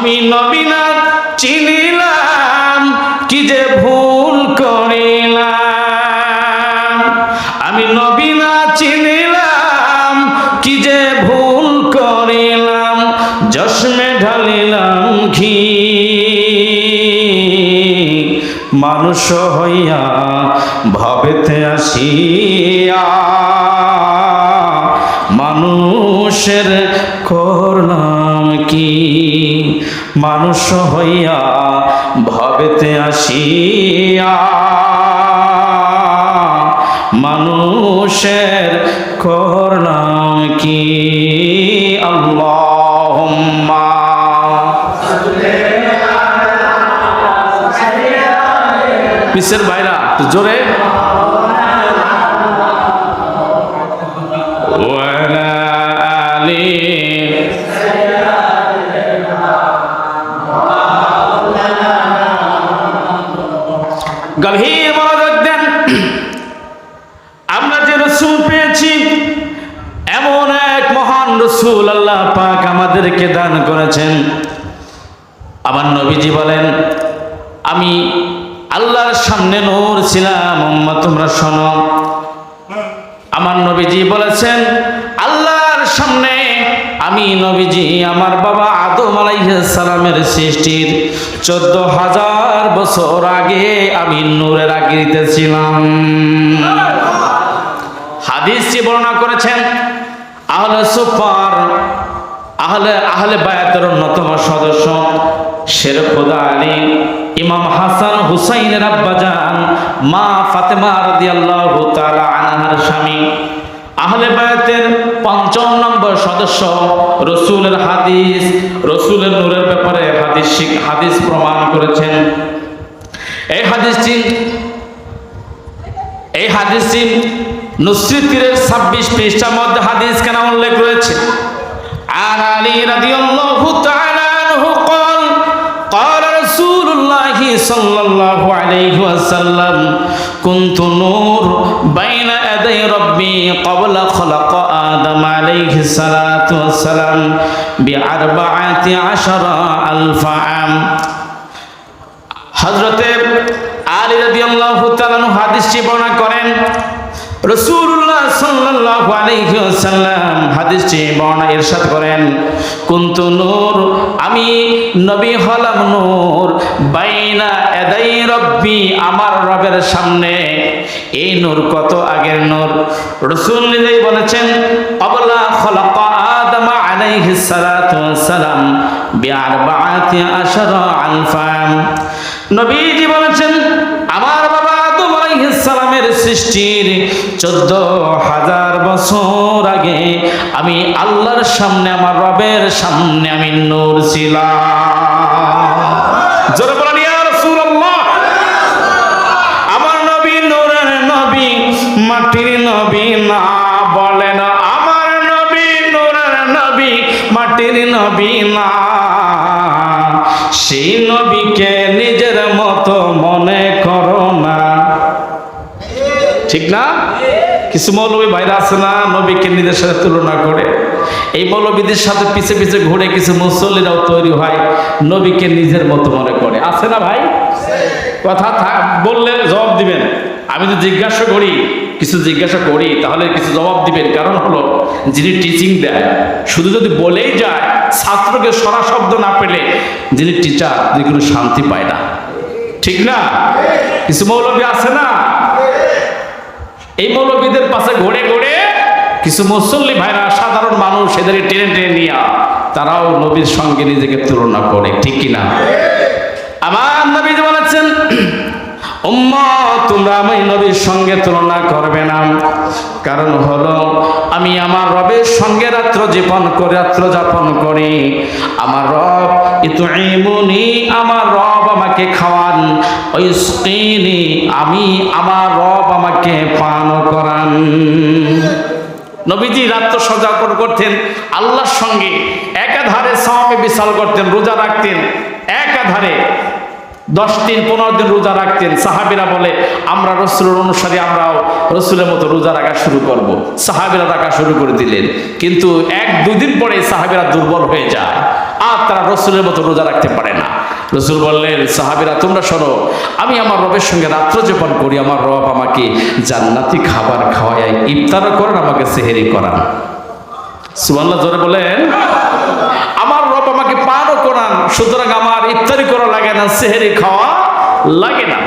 আমি নবীনা চিনিলাম, কি যে ভুল করিলাম। আমি নবীনা চিনিলাম, কি যে ভুল করিলাম জশমে ঢালিলাম ঘি। মানুষ হইয়া ভবেতে আসিয়া মানুষের করলাম কি? মানুষ হইয়া ভবেতে আসিয়া মানুষের করলাম কি? মিসের ভাইরা একটু জোরে। রসুল আল্লাহ পাক আমাদেরকে দান করেছেন। আমার নবীজি বলেন, আমি আল্লাহর সামনে নূর ছিলাম উম্মা তোমরা শোনো। আমার নবীজি বলেছেন, আল্লাহর সামনে আমি নবীজি, আমার বাবা আদম সালামের সৃষ্টির চোদ্দ হাজার বছর আগে আমি নূরের আগিরিতে ছিলাম। হাদিসটি বর্ণনা করেছেন আহলে সুপার আহলে আহলে বায়াতের অন্যতম সদস্য শের খোদা আলী, ইমাম হাসান হুসাইনের আব্বাজান, মা ফাতেমা রাদিয়াল্লাহু তাআলা আনহার স্বামী। আহলে বায়াতের পঞ্চম নম্বর সদস্য রসুলের হাদিস, রসুলের নূরের ব্যাপারে হাদিস হাদিস প্রমাণ করেছেন। এই হাদিসটি এই হাদিসটি নুসরিতিরের ছাব্বিশ পৃষ্ঠার মধ্যে হাদিস কেন উল্লেখ রয়েছে আর আলী রাদিয়াল্লাহু তাআলা আনহু قال قال رسول الله صلى الله عليه وسلم كنت نور بين يدي ربي قبل خلق آدم عليه الصلاة والسلام بأربعة عشر ألف عام হজরতে আলী রাদিয়াল্লাহু তাআলা হাদিসটি বর্ণনা করেন রাসূলুল্লাহ সাল্লাল্লাহু আলাইহি ওয়াসাল্লাম হাদিসটি বর্ণনা ইরশাদ করেন, কুনতু নূর, আমি নবী হলাম নূর, বাইনা এদাই রব্বি, আমার রবের সামনে। এই নূর কত আগের নূর? রাসূল নিজেই বলেছেন, অবলা খলাকা আদম আলাইহিস সালাতু সালাম বিআরবাআতি আশারা আলফাম নবীজি বলেছেন সালামের সৃষ্টির চোদ্দ হাজার বছর আগে আমি আল্লাহর সামনে, আমার রবের সামনে আমি নূর ছিলাম। আমার নবী নূরের নবী, মাটির নবী না বলেন। আমার নবী নূরের নবী, মাটির নবী না। সেই নবীকে না? কিছু মৌলবী ভাইরা আছে না? নবীকে নিজের সাথে তুলনা করে। এই মৌলবীদের সাথে পিছে পিছে ঘুরে কিছু মুসল্লিরাও তৈরি হয়, নবীকে নিজের মতো মনে করে। আছে না ভাই? কথা বললে জবাব দিবেন। আমি তো জিজ্ঞাসা করি, কিছু জিজ্ঞাসা করি, তাহলে কিছু জবাব দিবেন। কারণ হলো, যিনি টিচিং দেয়, শুধু যদি বলেই যায়, ছাত্রকে সরা শব্দ না পেলে যিনি টিচার যিনি কোনো শান্তি পায় না। ঠিক না? কিছু মৌলবী আছে না? এই মৌলবীদের পাশে ঘুরে ঘুরে কিছু মুসল্লি ভাইরা, সাধারণ মানুষ এদের টেনে টেনে নিয়ে তারাও নবীর সঙ্গে নিজেকে তুলনা করে, ঠিক কিনা আমার নবী বলেছেন তোমরা আমি নবীর সঙ্গে তুলনা করবে না। কারণ হলো, আমি আমার রবের সঙ্গে রাত্র জীবন করে, রাত্র যাপন করি। আমার রব ইতুইমুনি আমার রব আমাকে খাওয়ান। ওইসকিনি আমি আমার রব আমাকে পান করান। নবীজি রাত্র সজাপন করতেন, আল্লাহর সঙ্গে একাধারে সামে বিশাল করতেন, রোজা রাখতেন, একাধারে দশ দিন, পনেরো দিন রোজা রাখতেন। সাহাবিরা বলে, আমরা রসুলের অনুসারী, আমরাও রসুলের মতো রোজা রাখা শুরু করব। সাহাবিরা রাখা শুরু করে দিলেন। কিন্তু এক দুদিন পরে সাহাবিরা দুর্বল হয়ে যায়। তারা রসুলের মতো রোজা রাখতে পারে না। রসুল বললেন, সাহাবিরা, তোমরা শোনো, আমি আমার রবের সঙ্গে রাত্র যাপন করি, আমার রব আমাকে জান্নাতি খাবার খাওয়ায় ইফতারও করেন, আমাকে সেহেরি করান। সুবাল্লাহ জোরে বলেন, আমার রব আমাকে পানও করান, সুতরাং আমার ইফতারি করা লাগে না, সেহেরি খাওয়া লাগে না।